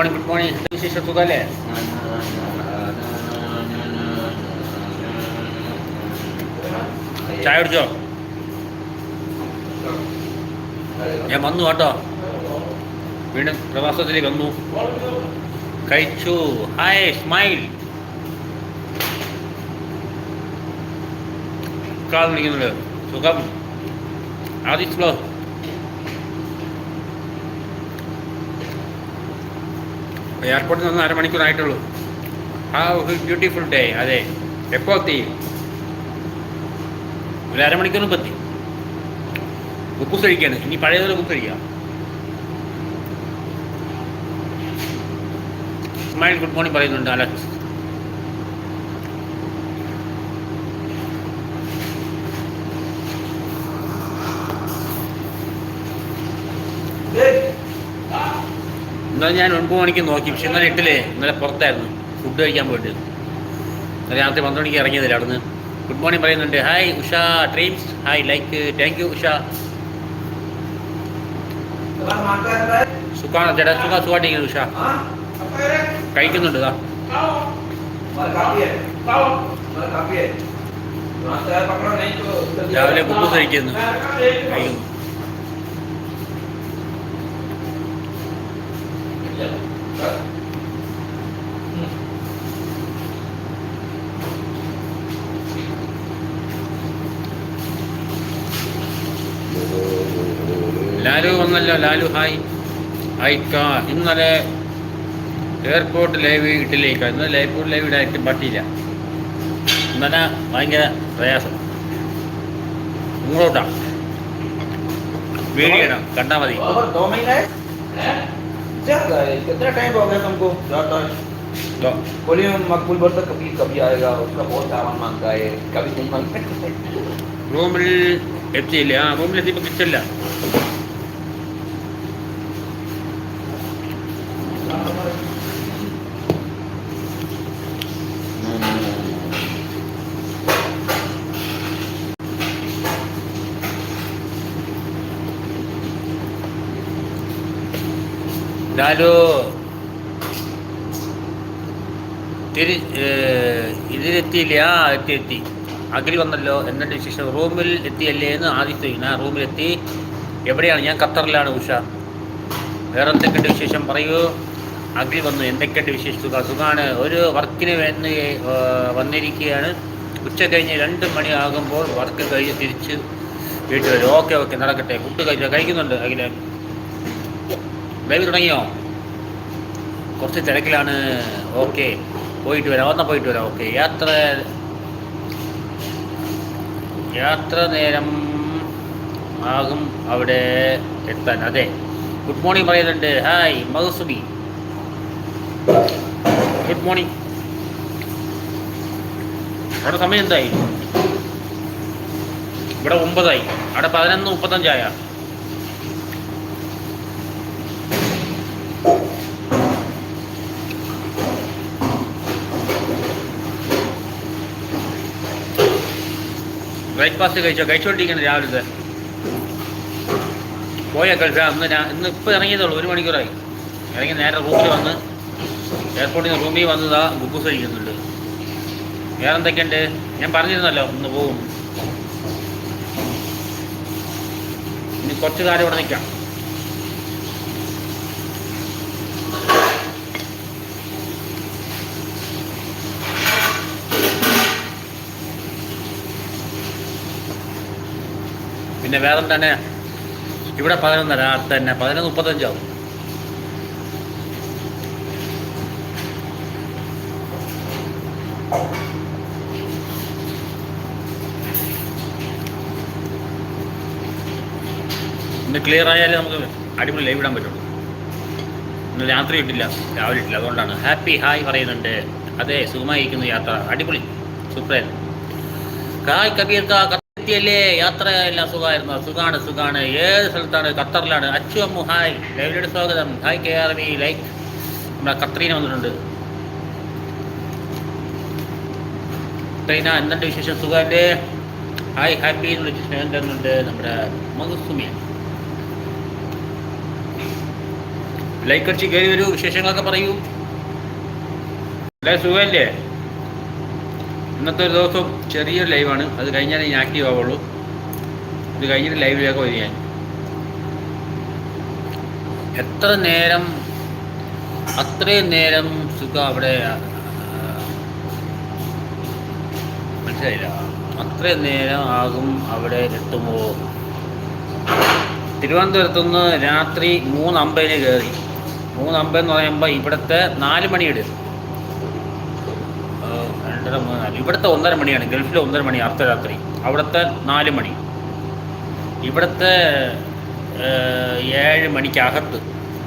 Morning good morning വിശേഷം സുഖമല്ലേ ചായ കുടിച്ചോ? ഞാൻ വന്നു കേട്ടോ. വീണ്ടും പ്രവാസത്തിലേക്ക് വന്നു. കഴിച്ചു. ഹായ് സ്മൈൽ കാൽ വിളിക്കുന്നുണ്ട് സുഖം. ആദിത്യ എയർപോർട്ടിൽ നിന്ന് അരമണിക്കൂറായിട്ടുള്ളൂ ആ ബ്യൂട്ടിഫുൾ ഡേ അതെ. എപ്പോൾ എത്തി? ഒരു അരമണിക്കൂർ മുമ്പ് എത്തി. കുക്കൂസ് കഴിക്കാണ് ഇനി പഴയതുപോലെ ബുക്ക് കഴിക്കാം സ്മൈൽ ഗുഡ് മോർണിംഗ് പറയുന്നുണ്ട് അലക്സ്. ഇന്നലെ ഞാൻ ഒൻപത് മണിക്ക് നോക്കി. പക്ഷെ ഇന്നലെ ഇട്ടില്ലേ ഇന്നലെ പുറത്തായിരുന്നു. ഫുഡ് കഴിക്കാൻ പോയിട്ട്. ഇന്നലെ രാത്രി പന്ത്രണ്ട് മണിക്ക് ഇറങ്ങിയതില്ല അവിടുന്ന്. ഗുഡ് മോർണിംഗ് പറയുന്നുണ്ട്. Hi Usha dreams hi like thank you Usha. സുഖാണ്? ചേട്ടാ സുഖ സുഖമായിട്ടിരിക്കുന്നു ഉഷ. കഴിക്കുന്നുണ്ട് രാവിലെ കുക്കൂസ് കഴിക്കുന്നു കഴിക്കുന്നു. ലാലു വന്നല്ലോ ലാലു ഹായ്. ഹായ്ക്ക ഇന്നലെ എയർപോർട്ട് ലൈവ് ഇട്ടില്ലേക്ക. ഇന്നലെ എയർപോർട്ട് ലൈവ് ഇടായിട്ട് പറ്റിയില്ല. ഇന്നലെ ഭയങ്കര പ്രയാസം. ഇങ്ങോട്ടാ. വീഡിയോ ഇടാം കണ്ടാൽ മതി बोलिए मकबूल बोलता तो कभी कभी आएगा उसका बहुत सामान माँगता है। कभी नहीं माँगता। रोमल एप्सिलिया रोमल ऐसी पकड़ चल रहा। ലാലു തിരി ഇതിലെത്തിയില്ല? ആ എത്തി എത്തി. അഖിൽ വന്നല്ലോ. എന്നിട്ട് വിശേഷം? റൂമിൽ എത്തിയല്ലേ എന്ന് ആദ്യം ചോദിക്കുന്നു. ആ റൂമിലെത്തി. എവിടെയാണ്? ഞാൻ ഖത്തറിലാണ് ഉഷ. വേറെ എന്തൊക്കെയുണ്ട് വിശേഷം? പറയൂ. അഖിൽ വന്നു. എന്തൊക്കെയുണ്ട് വിശേഷം? സുഖ സുഖമാണ് ഒരു വർക്കിന് വേണ്ടി വന്നിരിക്കുകയാണ്. ഉച്ച കഴിഞ്ഞ് രണ്ട് മണിയാകുമ്പോൾ വർക്ക് കഴിഞ്ഞ് തിരിച്ച് വീട്ടിൽ വരും. Okay okay. നടക്കട്ടെ. ഫുഡ് കഴിച്ച കഴിക്കുന്നുണ്ട് അഖിലെ. ലൈവ് തുടങ്ങിയോ? കുറച്ച് തിരക്കിലാണ്. ഓക്കെ. പോയിട്ട് വരാം. വന്നാൽ പോയിട്ട് വരാം. ഓക്കെ. യാത്ര യാത്ര നേരം ആകും അവിടെ എത്താൻ. അതെ. ഗുഡ് മോർണിംഗ് പറയുന്നുണ്ട്. ഹായ് മഹസുബി ഗുഡ് മോർണിംഗ് അവിടെ സമയം എന്തായി? ഇവിടെ ഒമ്പതായി. അവിടെ പതിനൊന്ന് മുപ്പത്തഞ്ചായ. ബ്രേക്ക്ഫാസ്റ്റ് കഴിച്ചോ? കഴിച്ചോണ്ടിരിക്കണം രാവിലത്തെ. പോയ ഗൾഫ് അന്ന് ഞാൻ ഇന്ന് ഇപ്പോൾ ഇറങ്ങിയതേ ഉള്ളൂ ഒരു മണിക്കൂറായി. ഇറങ്ങി നേരെ റൂമിൽ വന്ന് എയർപോർട്ടിൽ നിന്ന് റൂമിൽ വന്നതാ ബുക്കൂസ് കഴിക്കുന്നുണ്ട്. വേറെ എന്തൊക്കെയുണ്ട് ഞാൻ പറഞ്ഞിരുന്നല്ലോ ഇന്ന് പോകും ഇനി കുറച്ച് കാലം ഇവിടെ നിൽക്കാം. പിന്നെ വേറെ തന്നെ ഇവിടെ പതിനൊന്നര അടുത്ത് തന്നെ പതിനൊന്ന് മുപ്പത്തഞ്ചാവും ഇന്ന് ക്ലിയർ ആയാലേ നമുക്ക് അടിപൊളി ലൈവ് ഇടാൻ പറ്റുള്ളൂ. ഇന്ന് രാത്രി ഇട്ടില്ല രാവിലെ ഇട്ടില്ല. അതുകൊണ്ടാണ്. ഹാപ്പി ഹായ് പറയുന്നുണ്ട്. അതെ സുഖമായിരിക്കുന്നു യാത്ര. അടിപൊളി. സൂപ്പറായിരുന്നു കായ് കബീർ കാ കത്തിയല്ലേ യാത്ര എല്ലാം സുഖമായിരുന്നു. സുഖാണ് സുഖാണ്. ഏത് സ്ഥലത്താണ്? ഖത്തറിലാണ്. അച്ചു അമ്മു ഹായ് ലൈവിലൂടെ സ്വാഗതം. Hi K R V. Like. നമ്മുടെ കത്രീന വന്നിട്ടുണ്ട്. ട്രെയിന എന്തുണ്ട് വിശേഷം? സുഖമല്ലേ? ഹായ് ഹാപ്പി എന്ന് വിളിച്ച് സ്നേഹം നമ്മുടെ മകുസുമി ലൈക്ക് അടിച്ച് കയറി വരൂ. വിശേഷങ്ങളൊക്കെ പറയൂ. അല്ലേ സുഖമല്ലേ? ഇന്നത്തെ ഒരു ദിവസം ചെറിയൊരു ലൈവാണ്. അത് കഴിഞ്ഞാലേ ഞാൻ ആക്റ്റീവ് ആവുള്ളൂ. ഇത് കഴിഞ്ഞിട്ട് ലൈവിലേക്ക് വരും ഞാൻ. എത്ര നേരം അത്രയും നേരം സുഖ അവിടെ മനസ്സിലായില്ല? അത്രയും നേരം ആകും അവിടെ എത്തുമ്പോൾ തിരുവനന്തപുരത്ത് നിന്ന് രാത്രി മൂന്ന് അമ്പതിന് കയറി മൂന്ന് അമ്പതെന്ന് പറയുമ്പോൾ ഇവിടുത്തെ നാല് മണിയുടെ രണ്ടര മൂന്ന് നാല്. ഇവിടുത്തെ ഒന്നര മണിയാണ് ഗൾഫിലെ ഒന്നര മണി അർദ്ധരാത്രി അവിടുത്തെ നാല് മണി. ഇവിടുത്തെ ഏഴ് മണിക്കകത്ത്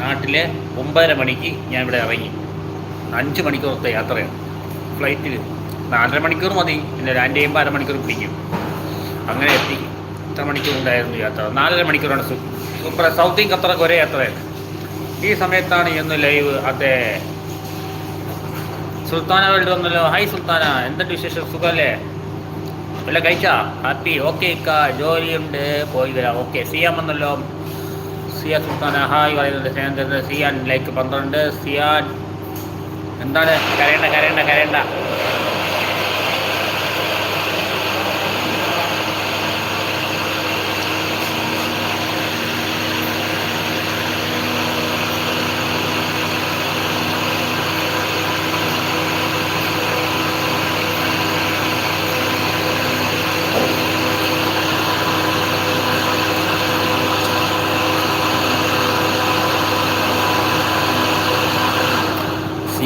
നാട്ടിലെ ഒമ്പതര മണിക്ക് ഞാൻ ഇവിടെ ഇറങ്ങി. അഞ്ച് മണിക്കൂറത്തെ യാത്രയാണ്. ഫ്ലൈറ്റിൽ നാലര മണിക്കൂർ മതി. പിന്നെ രണ്ട് അര അരമണിക്കൂർ പിടിക്കും. അങ്ങനെ എത്തി. ഇത്ര മണിക്കൂർ ഉണ്ടായിരുന്നു യാത്ര. നാലര മണിക്കൂറാണ് സൂപ്പർ സൗത്ത് ഖത്തറൊക്കെ ഒരേ യാത്രയാണ്. ഈ സമയത്താണ് ഇന്ന് ലൈവ് അതെ സുൽത്താന വേൾഡ് വന്നല്ലോ ഹായ് സുൽത്താന എന്തുണ്ട് വിശേഷം? സുഖമല്ലേ വല്ല കഴിച്ചാ? ഹാപ്പി ഓക്കെ ഇക്ക. ജോലിയുണ്ട്. പോയി വരാം. ഓക്കെ സിയാൻ വന്നല്ലോ സിയ സുൽത്താന. ഹായ് പറയുന്നുണ്ട് സ്നേഹം സിയാൻ ലൈക്ക് പന്ത്രണ്ട്. സിയാൻ എന്താണ്? കരയണ്ട കരയണ്ട കരയണ്ട.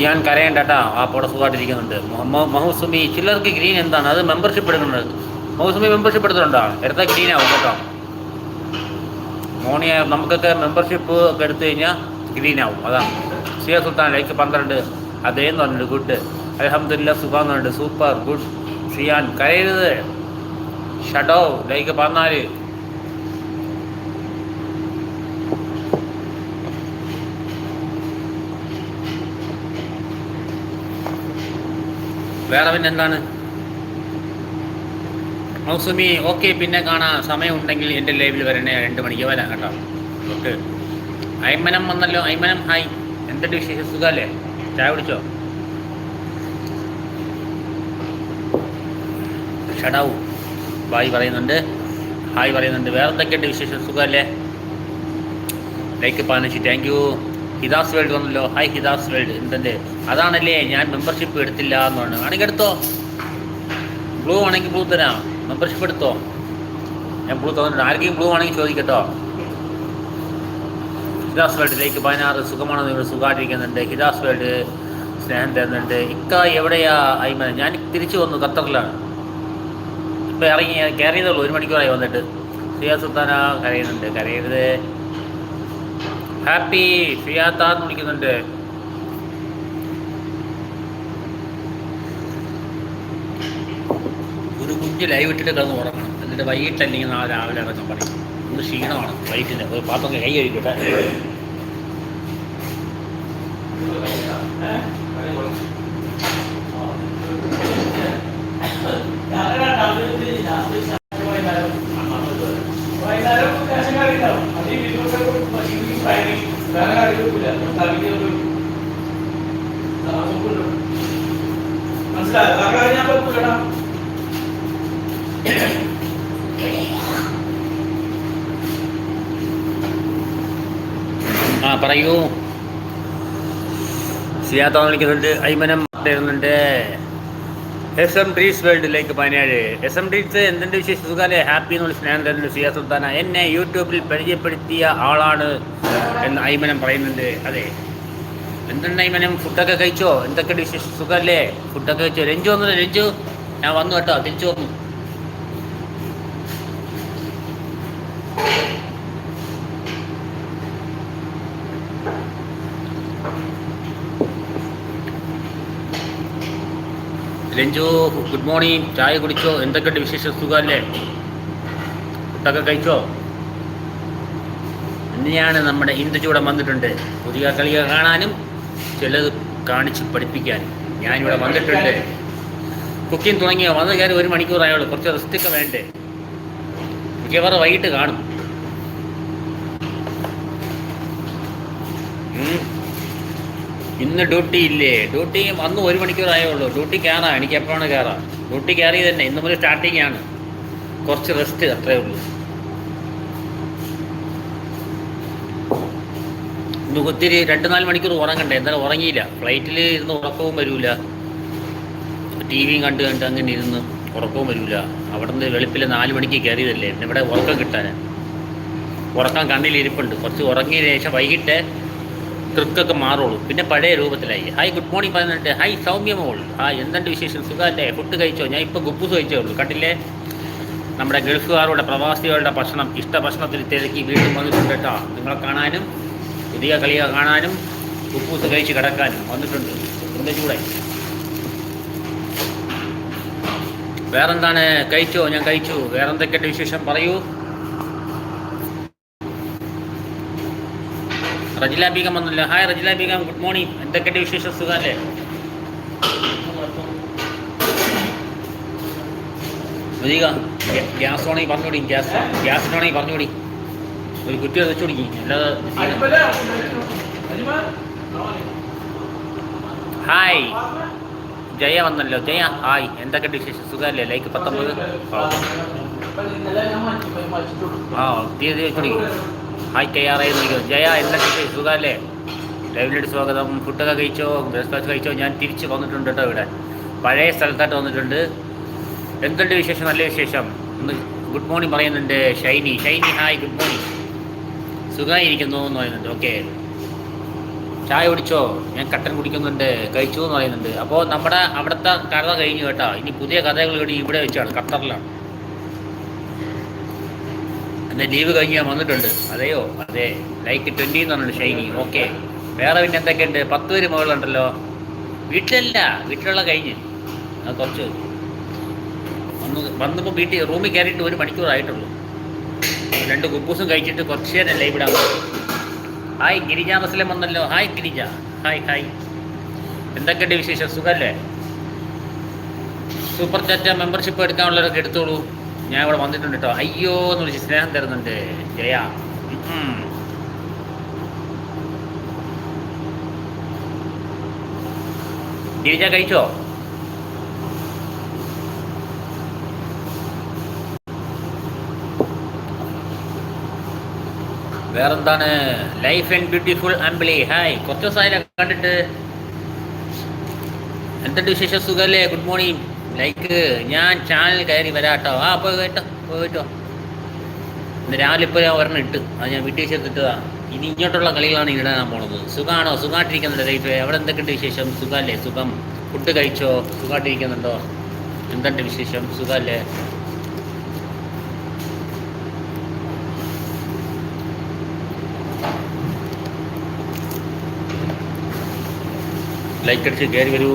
സിയാൻ കരയേണ്ട കേട്ടോ ആ പോടെ സുഖമായിട്ടിരിക്കുന്നുണ്ട്. മഹുസുമി ചിലർക്ക് ഗ്രീൻ എന്താണ്? അത് മെമ്പർഷിപ്പ് എടുക്കുന്നത്. മഹുസുമി മെമ്പർഷിപ്പ് എടുത്തിട്ടുണ്ടോ? എടുത്താൽ ഗ്രീൻ ആവും കേട്ടോ. മോണിയ നമുക്കൊക്കെ മെമ്പർഷിപ്പ് ഒക്കെ എടുത്തു കഴിഞ്ഞാൽ ഗ്രീൻ ആവും. അതാണ് സിയ സുൽത്താൻ ലൈക്ക് പന്ത്രണ്ട്. അതേന്ന് പറഞ്ഞിട്ട് ഗുഡ് അലഹമ്മദില്ല സുഖം പറഞ്ഞിട്ട് സൂപ്പർ ഗുഡ് സിയാൻ കരയരുത്. ഷഡോ ലൈക്ക് പതിനാല്. വേറെ പിന്നെ എന്താണ്? മൗസുമി ഓക്കെ പിന്നെ കാണാം. സമയമുണ്ടെങ്കിൽ എന്റെ ലൈവിൽ വരണേ. രണ്ട് മണിക്ക് വരാം കേട്ടോ. ഓക്കെ ഐമനം വന്നല്ലോ. ഐമനം ഹായ് എന്തുണ്ട് വിശേഷം? സുഖമല്ലേ ചായ കുടിച്ചോ? ഷടാവു ബായ് പറയുന്നുണ്ട്. ഹായ് പറയുന്നുണ്ട്. വേറെ എന്തൊക്കെയുണ്ട് വിശേഷം? സുഖമല്ലേ ലൈക്ക് പതിനഞ്ച്. താങ്ക് യു ഹിദാസ് വേൾഡ് വന്നല്ലോ. ഹായ് ഹിദാസ് വേൾഡ് എന്തുണ്ട്? അതാണല്ലേ ഞാൻ മെമ്പർഷിപ്പ് എടുത്തില്ല എന്ന് പറഞ്ഞു. ആണെങ്കിൽ എടുത്തോ? ബ്ലൂ ആണെങ്കിൽ ബ്ലൂ തരാം. മെമ്പർഷിപ്പ് എടുത്തോ? ഞാൻ ബ്ലൂ തന്നിട്ടുണ്ട്. ആർക്കെങ്കിലും ബ്ലൂ ആണെങ്കിൽ ചോദിക്കട്ടോ. ഹിദാസ് വേൾഡിലേക്ക് പതിനാറ് സുഖമാണോ നിങ്ങൾ സുഖമായിട്ടിരിക്കുന്നുണ്ട്. ഹിദാസ് വേൾഡ് സ്നേഹം തരുന്നുണ്ട്. ഇക്ക എവിടെയാ? അയ്മന. ഞാൻ തിരിച്ചു വന്നു ഖത്തറിലാണ്. ഇപ്പം ഇറങ്ങി കയറിയതുള്ളൂ ഒരു മണിക്കൂറായി വന്നിട്ട്. സിയാ സുൽത്താന കരയുന്നുണ്ട്. കരയരുത്. ഹാപ്പി ഫിയാത്താന്ന് വിളിക്കുന്നുണ്ട്. കുഞ്ഞ് ലൈവ് ഇട്ടിട്ട് കിടന്ന് ഉറങ്ങണം. എന്നിട്ട് വൈകിട്ട് അല്ലെങ്കിൽ നാളെ രാവിലെ ഇറങ്ങാൻ പറയും. ഒന്ന് ക്ഷീണമാണ് വൈകിട്ടിന്. ഒരു പാത്രം കൈ കഴിക്കട്ടെ ആ പറയൂ. സിയാത്ത ഐമനം തരുന്നുണ്ട്. എസ് എം ഡ്രീസ് വേൾഡിലേക്ക് പതിനേഴ്. എസ് എം ഡ്രീസ് എന്തുണ്ട് വിശേഷ സുഖാലെ? ഹാപ്പി എന്നുള്ള സ്നേഹം തരുന്നുണ്ട് സിയാ സുൽത്താന. എന്നെ യൂട്യൂബിൽ പരിചയപ്പെടുത്തിയ ആളാണ് എന്ന് അയ്മനം പറയുന്നുണ്ട്. അതെ. എന്തുണ്ട് അയ്മനം? ഫുഡൊക്കെ കഴിച്ചോ? എന്തൊക്കെയുണ്ട് വിശേഷ സുഖമല്ലേ ഫുഡൊക്കെ കഴിച്ചോ? രഞ്ജു വന്നു രഞ്ജു. ഞാൻ വന്നു കേട്ടോ. തിരിച്ചു വന്നു. രഞ്ജു ഗുഡ് മോർണിംഗ് ചായ കുടിച്ചോ? എന്തൊക്കെയുണ്ട് വിശേഷ? സുഖമല്ലേ? ഫുഡൊക്കെ കഴിച്ചോ? ഇനിയാണ് നമ്മുടെ ഇന്ദുചൂടം വന്നിട്ടുണ്ട്. പുതിയ കളികൾ കാണാനും ചിലത് കാണിച്ച് പഠിപ്പിക്കാനും. ഞാനിവിടെ വന്നിട്ടുണ്ട്. കുക്കിംഗ് തുടങ്ങിയോ? വന്നു കയറി ഒരു മണിക്കൂറായുള്ളൂ. കുറച്ച് റെസ്റ്റൊക്കെ വേണ്ടേ? മിക്കവാറും വൈകിട്ട് കാണും. ഇന്ന് ഡ്യൂട്ടി ഇല്ലേ? ഡ്യൂട്ടി വന്ന് ഒരു മണിക്കൂറായേ ഉള്ളൂ. ഡ്യൂട്ടി കയറാം എനിക്ക് എപ്പോഴാണ് കയറാം ഡ്യൂട്ടി കയറി തന്നെ. ഇന്ന് മുതൽ സ്റ്റാർട്ടിങ് ആണ്. കുറച്ച് റെസ്റ്റ് അത്രേ ഉള്ളൂ. ഇന്ന് ഒത്തിരി രണ്ട് നാല് മണിക്കൂർ ഉറങ്ങണ്ടേ? എന്തായാലും ഉറങ്ങിയില്ല. ഫ്ലൈറ്റിൽ ഇരുന്ന് ഉറക്കവും വരില്ല ടി വിയും കണ്ട് കണ്ട് അങ്ങനെ ഇരുന്ന് ഉറക്കവും വരില്ല അവിടെ നിന്ന് വെളുപ്പിൽ നാല് മണിക്ക് കയറിയതല്ലേ ഇവിടെ ഉറക്കം കിട്ടാൻ. ഉറക്കം കണ്ണിലിരിപ്പുണ്ട് കുറച്ച് ഉറങ്ങിയതിന് ശേഷം വൈകിട്ട് തൃക്കൊക്കെ മാറുള്ളൂ. പിന്നെ പഴയ രൂപത്തിലായി. ഹായ് ഗുഡ് മോർണിംഗ് പറഞ്ഞിട്ട് ഹായ് സൗമ്യ മോൾ ഹായ് എന്തുണ്ട് വിശേഷം? സുഖമല്ലേ? ഫുഡ് കഴിച്ചോ? ഞാൻ ഇപ്പോൾ ഗുപ്പൂസ് കഴിച്ചേ ഉള്ളൂ. കണ്ടില്ലേ? നമ്മുടെ ഗൾഫുകാരുടെ പ്രവാസികളുടെ ഭക്ഷണം ഇഷ്ട ഭക്ഷണത്തിൽ തിരക്കി വീണ്ടും വന്നിട്ടുണ്ട് കേട്ടോ. നിങ്ങളെ കാണാനും പുതിയ കളിയ കാണാനും ഗുപ്പൂസ് കഴിച്ച് കിടക്കാനും വന്നിട്ടുണ്ട്. എന്താ ചൂടായി. വേറെന്താണ്? കഴിച്ചോ? ഞാൻ കഴിച്ചു. വേറെന്തൊക്കെയുണ്ട് വിശേഷം? പറയൂ. റജില ബീഗം വന്നില്ല hi Rajila Begum good morning എന്തൊക്കെയുണ്ട് വിശേഷം? സുഖമല്ലേ? ഗ്യാസ് ഓണെങ്കിൽ പറഞ്ഞുകൂടി ഗ്യാസ് ഗ്യാസിനാണെങ്കിൽ പറഞ്ഞുകൂടി. ഒരു കുറ്റി വെച്ചു കൊടുക്കി. അല്ലാതെ ഹായ് ജയ വന്നല്ലോ. ജയ ഹായ് എന്തൊക്കെയുണ്ട് വിശേഷം? സുഖമല്ലേ? ലൈക്ക് പത്തൊമ്പത്. ആ തീയതി വെച്ചോടി ഹായ് കെ ആർ ഐ നോക്കിയോ ജയ എന്തൊക്കെ വിശേഷം സുഖമല്ലേ? ലൈവിലേക്ക് സ്വാഗതം. ഫുഡൊക്കെ കഴിച്ചോ? ബ്രേക്ക്ഫാസ്റ്റ് കഴിച്ചോ? ഞാൻ തിരിച്ച് വന്നിട്ടുണ്ട് കേട്ടോ ഇവിടെ. പഴയ സ്ഥലത്തായിട്ട് വന്നിട്ടുണ്ട്. എന്തുണ്ട് വിശേഷം? നല്ല വിശേഷം. ഒന്ന് ഗുഡ് മോർണിംഗ് പറയുന്നുണ്ട് Shiny. Shiny hi good morning സുഖമായിരിക്കുന്നു എന്ന് പറയുന്നുണ്ട്. ഓക്കെ ചായ കുടിച്ചോ? ഞാൻ കട്ടൻ കുടിക്കുന്നുണ്ട്. കഴിച്ചു എന്ന് പറയുന്നുണ്ട്. അപ്പോൾ നമ്മുടെ അവിടുത്തെ കഥ കഴിഞ്ഞു കേട്ടോ. ഇനി പുതിയ കഥകൾ ഇവിടെ വെച്ചാണ്. ഖത്തറിലാണ്. എന്റെ ലീവ് കഴിഞ്ഞ് ഞാൻ വന്നിട്ടുണ്ട്. അതെയോ? അതെ. ലൈക്ക് ട്വന്റി എന്ന് പറഞ്ഞിട്ട് ഷൈനി ഓക്കെ വേറെ പിന്നെ എന്തൊക്കെയുണ്ട്? പത്ത് പേര് മുകളിലുണ്ടല്ലോ. വീട്ടിലല്ല. വീട്ടിലുള്ള കഴിഞ്ഞ്. അത് കുറച്ച് വന്ന് വന്നപ്പോൾ വീട്ടിൽ റൂമിൽ കയറിയിട്ട് ഒരു മണിക്കൂറായിട്ടുള്ളൂ രണ്ട് കുപ്പൂസും കഴിച്ചിട്ട് കുറച്ച് നേരം ലൈവ് ഇടാൻ ഹായ് ഗിരിജ മസ്ലം വന്നല്ലോ. ഹായ് ഗിരിജ. ഹായ് ഹായ് എന്തൊക്കെയുണ്ട് വിശേഷം? സുഖമല്ലേ സൂപ്പർ ചാറ്റ മെമ്പർഷിപ്പ് എടുക്കാനുള്ളവരൊക്കെ എടുത്തോളൂ. ഞാൻ ഇവിടെ വന്നിട്ടുണ്ട് കേട്ടോ അയ്യോ എന്ന് വിളിച്ച് സ്നേഹം തരുന്നുണ്ട് ജയ. ഗിരിജ കഴിച്ചോ? വേറെന്താണ്? Life and beautiful Ambili. Hi കുറച്ച് ദിവസമായില്ല കണ്ടിട്ട്. എന്തുണ്ട് വിശേഷം? സുഖമല്ലേ ഗുഡ് മോർണിംഗ് ലൈക്ക് ഞാൻ ചാനൽ കയറി വരാട്ടോ. ആ പോയി കേട്ടോ പോയിട്ടോ ഇന്ന് രാവിലെ ഇപ്പോൾ ഒരെണ്ണം ഇട്ട്. അത് ഞാൻ വീട്ടിൽ ചേർത്തിട്ടതാ ഇനി ഇങ്ങോട്ടുള്ള കളികളാണ് ഇടാൻ പോണത്. സുഖമാണോ സുഖമായിട്ടിരിക്കുന്നുണ്ട് ലൈഫ് അവിടെ എന്തൊക്കെയുണ്ട് വിശേഷം? സുഖമല്ലേ സുഖം. ഫുഡ് കഴിച്ചോ? സുഖമായിട്ടിരിക്കുന്നുണ്ടോ എന്തുണ്ട് വിശേഷം? സുഖമല്ലേ ലൈക്ക് അടിച്ച് കയറി വരൂ.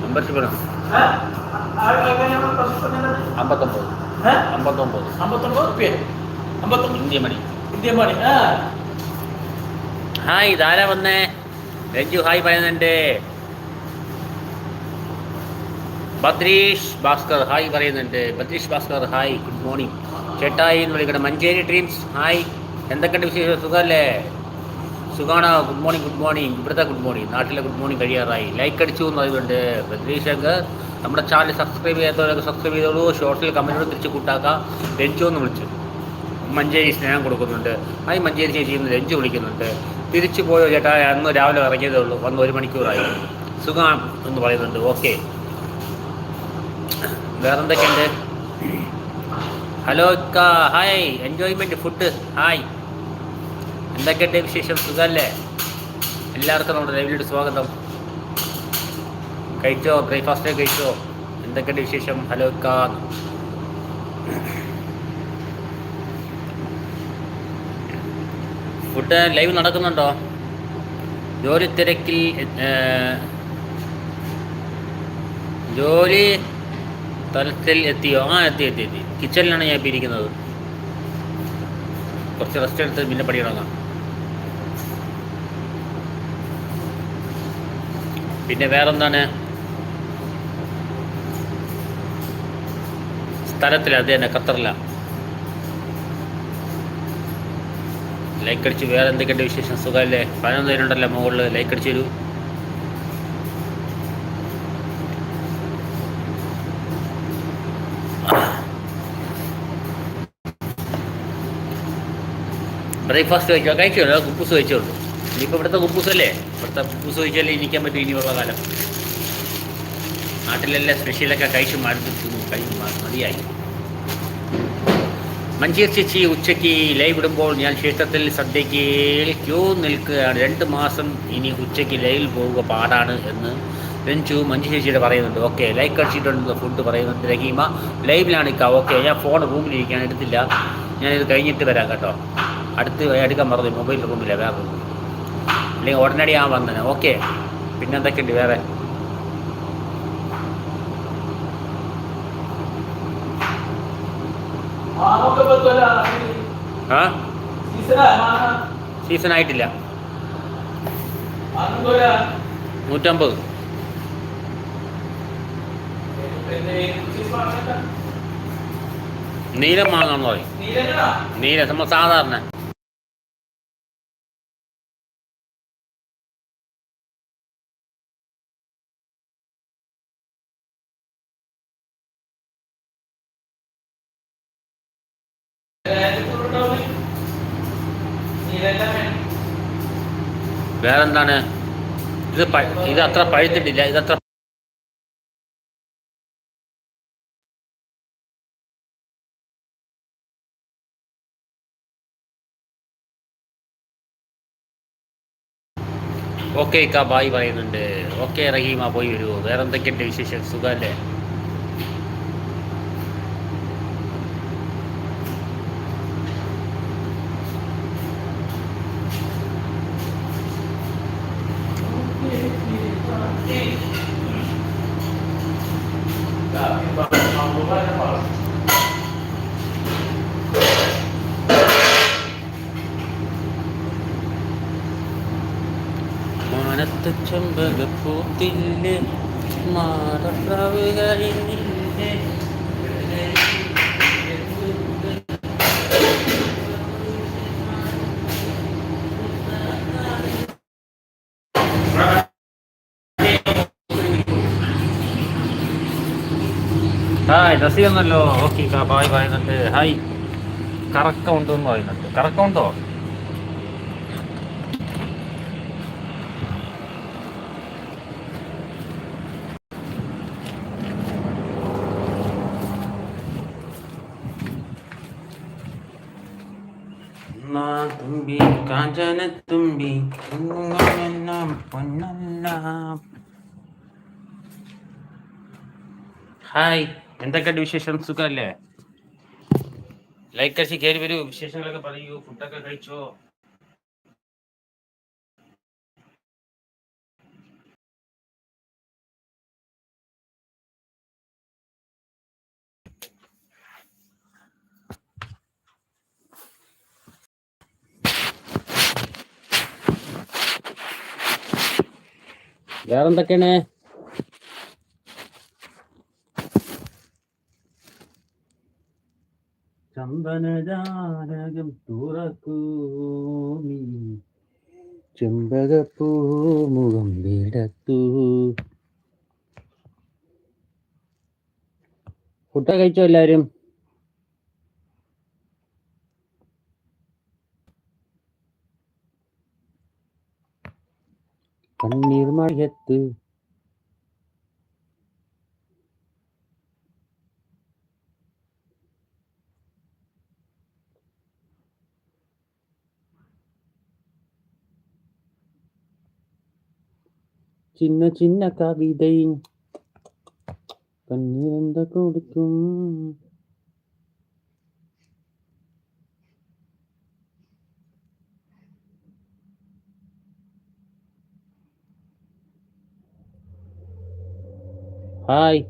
Membership berapa? മെമ്പർഷിപ്പ്? അമ്പത്തൊമ്പത്? അമ്പത്തൊമ്പത്. അമ്പത്തൊമ്പത് India money. India money. Hi ഇതാരാ വന്നേ? രഞ്ജു ഹായ് പറയുന്നുണ്ട്. ബദ്രീഷ് ഭാസ്കർ ഹായ് പറയുന്നുണ്ട്. Badrish Bhaskar hi good morning ചേട്ടായി എന്ന് വിളിക്കണം മഞ്ചേരി ഡ്രീംസ് ഹായ്. എന്തൊക്കെയുണ്ട് വിശേഷം? സുഖമല്ലേ? സുഖമാണോ? ഗുഡ് മോർണിംഗ് ഗുഡ് മോർണിംഗ് ഇവിടുത്തെ ഗുഡ് മോർണിംഗ് നാട്ടിലെ ഗുഡ് മോർണിംഗ് കഴിയാറായി. ലൈക്ക് അടിച്ചു എന്ന് പറയുന്നുണ്ട് ബദ്രീഷ് അങ്ങ് നമ്മുടെ ചാനൽ സബ്സ്ക്രൈബ് ചെയ്യാത്തവരൊക്കെ സബ്സ്ക്രൈബ് ചെയ്തോളൂ. ഷോർട്ടിൽ കമന്റോട് തിരിച്ച് കൂട്ടാക്കാം. രഞ്ജു എന്ന് വിളിച്ചു. മഞ്ചേരി സ്നേഹം കൊടുക്കുന്നുണ്ട്. ഹായ് മഞ്ചേരി ചേച്ചി എന്ന് രഞ്ജു വിളിക്കുന്നുണ്ട്. തിരിച്ചു പോയോ ചേട്ടാ? അന്ന് രാവിലെ ഇറങ്ങിയതേ ഉള്ളൂ. വന്ന് ഒരു മണിക്കൂറായി. സുഖം എന്ന് പറയുന്നുണ്ട്. ഓക്കെ വേറെന്തൊക്കെയുണ്ട്? ഹലോ ഇക്ക ഹായ്. എൻജോയ്മെന്റ് ഫുഡ് ഹായ് എന്തൊക്കെയുണ്ട് വിശേഷം? സുഖമല്ലേ എല്ലാവർക്കും നമ്മുടെ ലൈവിലോട്ട് സ്വാഗതം. കഴിച്ചോ? ബ്രേക്ക്ഫാസ്റ്റ് കഴിച്ചോ? എന്തൊക്കെയുണ്ട് വിശേഷം? ഹലോ ഇക്ക. ഫുഡ് ലൈവ് നടക്കുന്നുണ്ടോ? ജോലി തിരക്കിൽ ജോലി തലത്തിൽ എത്തിയോ? ആ എത്തി എത്തി എത്തി. കിച്ചണിലാണ് ഞാൻ ഇപ്പോൾ ഇരിക്കുന്നത്. കുറച്ച് റെസ്റ്റ് എടുത്ത് പിന്നെ തുടങ്ങാം പിന്നെ വേറെന്താണ്? സ്ഥലത്തില്ല അത് തന്നെ ഖത്തറില. ലൈക്ക് അടിച്ച് വേറെ എന്തൊക്കെയുണ്ട് വിശേഷം? സുഖമല്ലേ? പതിനൊന്ന് പേരുണ്ടല്ലോ മുകളിൽ ലൈക്ക് അടിച്ച് തരൂ ബ്രേക്ക്ഫാസ്റ്റ് കഴിക്കുക കഴിക്കുമല്ലോ കുപ്പൂസ് കഴിച്ചോളൂ ഇനിയിപ്പോൾ ഇവിടുത്തെ കുപ്പൂസല്ലേ ഇവിടുത്തെ കുപ്പൂസ് കഴിച്ചാലേ ഇരിക്കാൻ പറ്റും ഇനിയുള്ള കാലം നാട്ടിലെല്ലാം സ്പെഷ്യലൊക്കെ കഴിച്ച് മടുത്തു കഴിച്ച് മ- മതിയായി മഞ്ചീർ ചേച്ചി ഉച്ചയ്ക്ക് ലൈവ് ഇടുമ്പോൾ ഞാൻ ക്ഷേത്രത്തിൽ സദ്യയ്ക്ക് ക്യൂ നിൽക്കുകയാണ് രണ്ട് മാസം ഇനി ഉച്ചയ്ക്ക് ലൈവിൽ പോവുക പാടാണ് എന്ന് രഞ്ജു മഞ്ജു ചേച്ചിയുടെ പറയുന്നുണ്ട് ഓക്കെ ലൈക്ക് കഴിച്ചിട്ടുണ്ട് ഫുഡ് പറയുന്നുണ്ട് രഹീമ ലൈവിലാണ് ഇക്ക ഓക്കെ ഞാൻ ഫോൺ റൂമിലിരിക്കാൻ എടുത്തില്ല ഞാനിത് കഴിഞ്ഞിട്ട് വരാം കേട്ടോ അടുത്ത് എടുക്കാൻ മറന്നു മൊബൈൽ റൂമില്ല വേറെ അല്ലെങ്കിൽ ഉടനടി ആ വന്നത്. ഓക്കെ. പിന്നെ എന്തൊക്കെയുണ്ട് വേറെ? സീസൺ ആയിട്ടില്ല. നൂറ്റമ്പത്. നീലം വാങ്ങാന്ന് പറയും നീല നമ്മൾ സാധാരണ. വേറെന്താണ് ഇത് ഇത് അത്ര പഴുത്തിട്ടില്ല. ഇതത്ര ഓക്കെ ഇക്ക. ബായ് പറയുന്നുണ്ട് ഓക്കെ റഹീമ പോയി വരൂ. വേറെ എന്തൊക്കെയുണ്ട് വിശേഷം? സുഖമല്ലേ എന്നല്ലോ ഓക്കെ ബായ് പറയുന്നുണ്ട് ഹായ് കറക്കൗണ്ട് എന്ന് പറയുന്നുണ്ട്. കറക്കൗണ്ടോ തുമ്പി കാഞ്ചന തുമ്പി പൊന്നല്ല. ഹായ് എന്തൊക്കെയുണ്ട് വിശേഷം? സുഖമല്ലേ? ലൈക്ക് അടിച്ച് കയറി വരൂ. വിശേഷങ്ങളൊക്കെ പറയൂ. ഫുഡൊക്കെ കഴിച്ചോ? വേറെന്തൊക്കെയാണ്? ചന്ദനജാലകം തുറക്കൂമി. ചെമ്പകപ്പൂമുഖം വിടത്തു. ഫുഡ് കഴിച്ചോ എല്ലാവരും? കണ്ണീർ മഴയത്ത് சின்ன சின்ன கவிதை கண்ணீரந்த கொடுக்கும் ஹாய்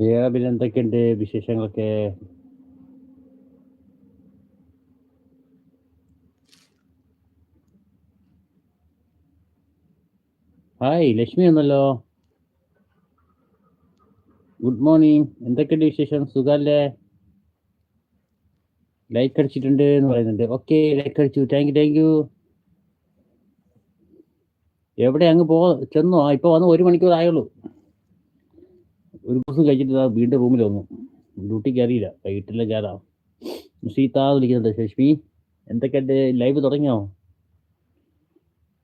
വേറെ പിന്നെ എന്തൊക്കെയുണ്ട് വിശേഷങ്ങളൊക്കെ? ഹായ് ലക്ഷ്മി എന്നല്ലോ ഗുഡ് മോർണിംഗ്. എന്തൊക്കെയുണ്ട് വിശേഷം? സുഖല്ലേ? ലൈക്ക് അടിച്ചിട്ടുണ്ട് എന്ന് പറയുന്നുണ്ട്. ഓക്കെ ലൈക്ക് അടിച്ചു. താങ്ക് യു താങ്ക് യു എവിടെ അങ്ങ് പോ ചെന്നോ? ഇപ്പൊ വന്ന് ഒരു മണിക്കൂർ ആയുള്ളൂ. ഒരു ദിവസം കഴിച്ചിട്ട് ഇതാ വീണ്ടും റൂമിൽ വന്നു. ഡ്യൂട്ടി കയറിയില്ല വൈകിട്ടില്ല കയറാം സീതാ വിളിക്കുന്നുണ്ട്. ശശ്മി എന്തൊക്കെയുണ്ട്? ലൈവ് തുടങ്ങിയോ?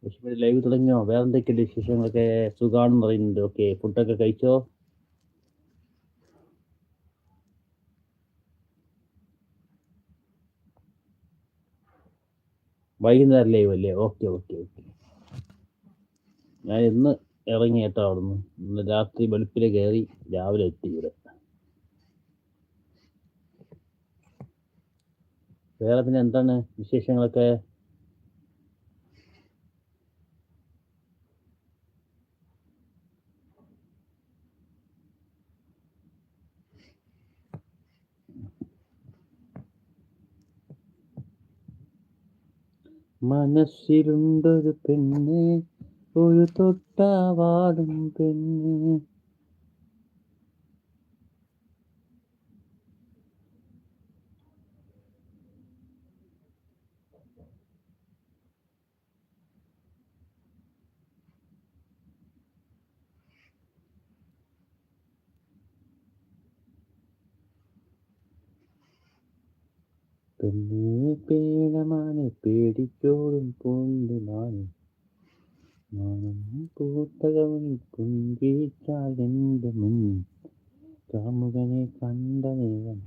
ലക്ഷ്മി ലൈവ് തുടങ്ങിയോ? വേറെ എന്തൊക്കെയുണ്ട് വിശേഷങ്ങളൊക്കെ? സുഖാണെന്ന് പറയുന്നുണ്ട്. ഓക്കെ ഫുഡൊക്കെ കഴിച്ചോ? വൈകുന്നേരം ലൈവ് അല്ലേ? ഓക്കെ ഓക്കെ ഓക്കെ ഞാൻ ഇന്ന് ഇറങ്ങി കേട്ടോ അവിടുന്ന്. രാത്രി വെളുപ്പിൽ കയറി രാവിലെ എത്തി ഇവിടെ. പിന്നെ എന്താണ് വിശേഷങ്ങളൊക്കെ? മനസ്സിലുണ്ടൊരു പെണ്ണ് ഒരു തൊട്ടാവാടും പെണ്ണ് പെണ്ണേ പേടമാനെ പേടിച്ചോടും പൊണ്ടുമാനെ മാനം പൂത്തകവണി പുഞ്ചിരിച്ചാൽ എന്റെ മുൻ കാമുകനെ കണ്ട നേരം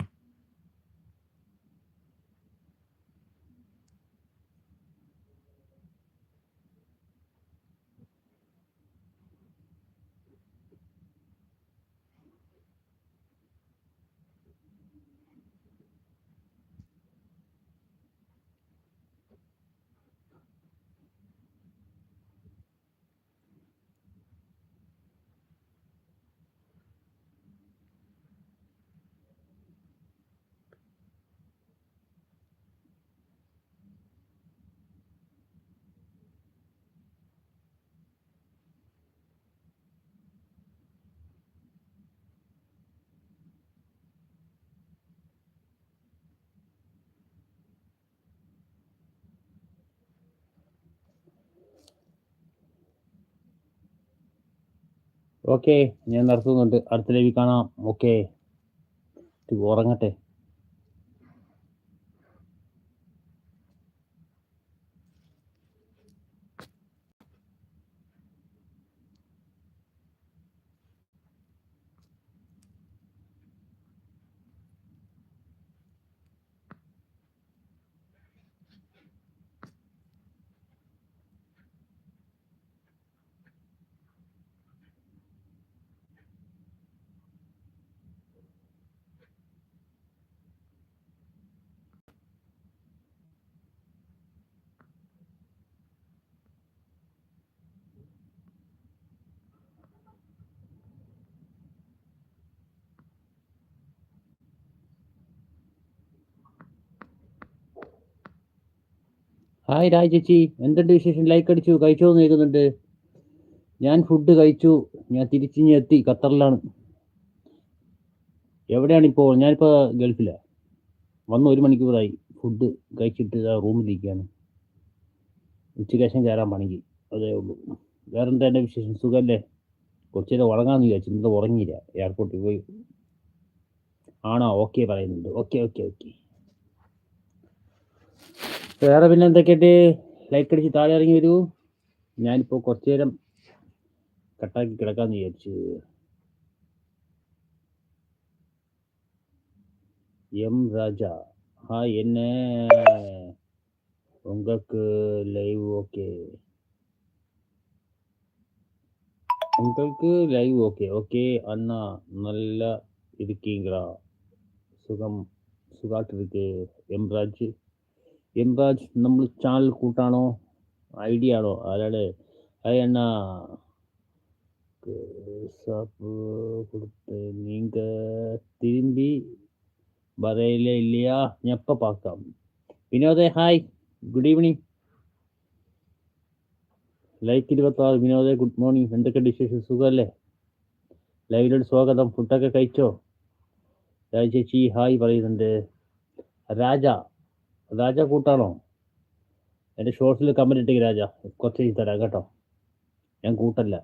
ഓക്കെ ഞാൻ നടത്തുന്നുണ്ട്. അടുത്ത ലൈവിൽ കാണാം ഓക്കെ ഉറങ്ങട്ടെ. ഹായ് രാജ് ചേച്ചി എന്തുണ്ട് വിശേഷം? ലൈക്ക് അടിച്ചു കഴിച്ചോ എന്ന് കേൾക്കുന്നുണ്ട്. ഞാൻ ഫുഡ് കഴിച്ചു. ഞാൻ തിരിച്ചിഞ്ഞ് എത്തി ഖത്തറിലാണ്. എവിടെയാണ് ഇപ്പോൾ ഞാനിപ്പോൾ ഗൾഫിലാണ് വന്ന് ഒരു മണിക്കൂറായി. ഫുഡ് കഴിച്ചിട്ട് ആ റൂമിലിരിക്കുകയാണ്. ഉച്ചയ്ക്ക് ശേഷം കയറാൻ പണിക്ക്. അതേ ഉള്ളൂ. വേറെ എന്താ എന്റെ വിശേഷം? സുഖമല്ലേ? കുറച്ച് നേരം ഉറങ്ങാമെന്ന് വിചാരിച്ചു. ഉറങ്ങിയില്ല. എയർപോർട്ടിൽ പോയി. ആണോ? ഓക്കെ പറയുന്നുണ്ട്. ഓക്കെ ഓക്കെ ഓക്കെ വേറെ പിന്നെ എന്തൊക്കെയുണ്ട് ലൈക്ക് അടിച്ച് താഴെ ഇറങ്ങി വരൂ ഞാനിപ്പോൾ കുറച്ച് നേരം കട്ടാക്കി കിടക്കാമെന്ന് വിചാരിച്ചു എം രാജ ഹായ് എന്നെ உங்களுக்கு லைவ் ஓகே உங்களுக்கு லைவ் ஓகே ஓகே அண்ணா நல்லா இருக்கீங்களா സുഖം സുഖമായിട്ടിരിക്കെ എംരാജ് യംരാജ് നമ്മൾ ചാനൽ കൂട്ടാണോ ഐഡിയ ആണോ? ആരാണ്? അത് എണ്ണ சாப்பு கொடுத்து நீங்கள் திரும்பி வரையில இல்லையா எப்போ பார்க்கலாம் வினோதே ஹாய் குட் ലൈക്ക് ഇരുപത്താറ്. വിനോദേ ഗുഡ് മോർണിംഗ് എന്തൊക്കെ ഡിഷസ് സുഖമല്ലേ ലൈവിലോട് സ്വാഗതം. ഫുഡൊക്കെ കഴിച്ചോ? രാജ ഹായ് പറയുന്നുണ്ട്. രാജ രാജ കൂട്ടാണോ എന്റെ ഷോർട്സിൽ കമന്റ് ഇട്ടേക്ക് രാജ. കുറച്ച് തരാം കേട്ടോ. ഞാൻ കൂട്ടല്ല.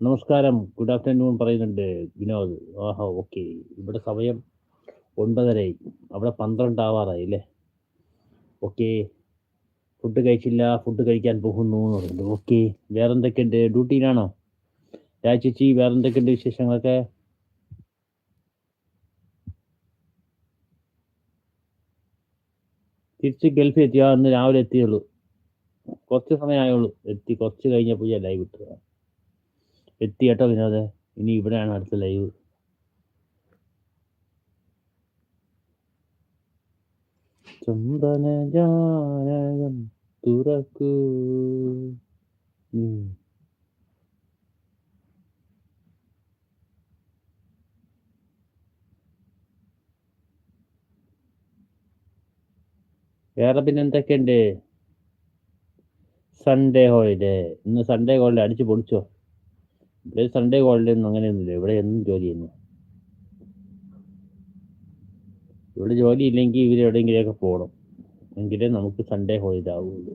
നമസ്കാരം. ഗുഡ് ആഫ്റ്റർനൂൺ പറയുന്നുണ്ട് വിനോദ്. ആഹാ ഓക്കെ ഇവിടെ സമയം ഒൻപതരയായി. അവിടെ പന്ത്രണ്ട് ആവാറായി അല്ലേ? ഓക്കെ ഫുഡ് കഴിച്ചില്ല. ഫുഡ് കഴിക്കാൻ പോകുന്നു എന്ന് പറയുന്നുണ്ട് ഓക്കെ വേറെ എന്തൊക്കെയുണ്ട് ഡ്യൂട്ടിയിലാണോ രാജ ചേച്ചി വേറെ എന്തൊക്കെയുണ്ട് വിശേഷങ്ങളൊക്കെ? തിരിച്ച് ഗൾഫിൽ എത്തിയ അന്ന് രാവിലെ എത്തിയുള്ളൂ. കുറച്ച് സമയമായുള്ളൂ. എത്തി കുറച്ച് കഴിഞ്ഞപ്പോൾ ഞാൻ ലൈവ് ഇട്ടത് എത്തി കേട്ടോ വിനോദേ. ഇനി ഇവിടെയാണ് അടുത്ത ലൈവ്. ചന്ദന ജാനകം തുറക്കൂ. വേറെ പിന്നെ എന്തൊക്കെയുണ്ട്? സൺഡേ ഹോളിഡേ ഇന്ന് സൺഡേ ഹോളിഡേ അടിച്ച് പൊളിച്ചോ. ഇവിടെ സൺഡേ ഹോളിഡേ ഒന്നും അങ്ങനെയൊന്നുമില്ല. ഇവിടെ എന്നും ജോലി ചെയ്യുന്നു ഇവിടെ ജോലി ഇല്ലെങ്കിൽ ഇവർ എവിടെയെങ്കിലുമൊക്കെ പോകണം എങ്കിലേ നമുക്ക് സൺഡേ ഹോളിഡേ ആവുള്ളൂ.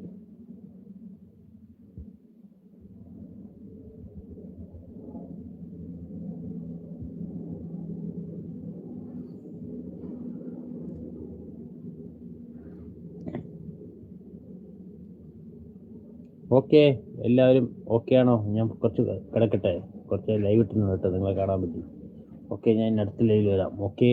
ഓക്കെ? എല്ലാവരും ഓക്കെ ആണോ ഞാൻ കുറച്ച് കിടക്കട്ടെ. കുറച്ച് ലൈവ് ഇട്ടുന്നു കേട്ടോ നിങ്ങളെ കാണാൻ പറ്റി. ഓക്കെ ഞാൻ അടുത്ത ലൈവിൽ വരാം. ഓക്കെ?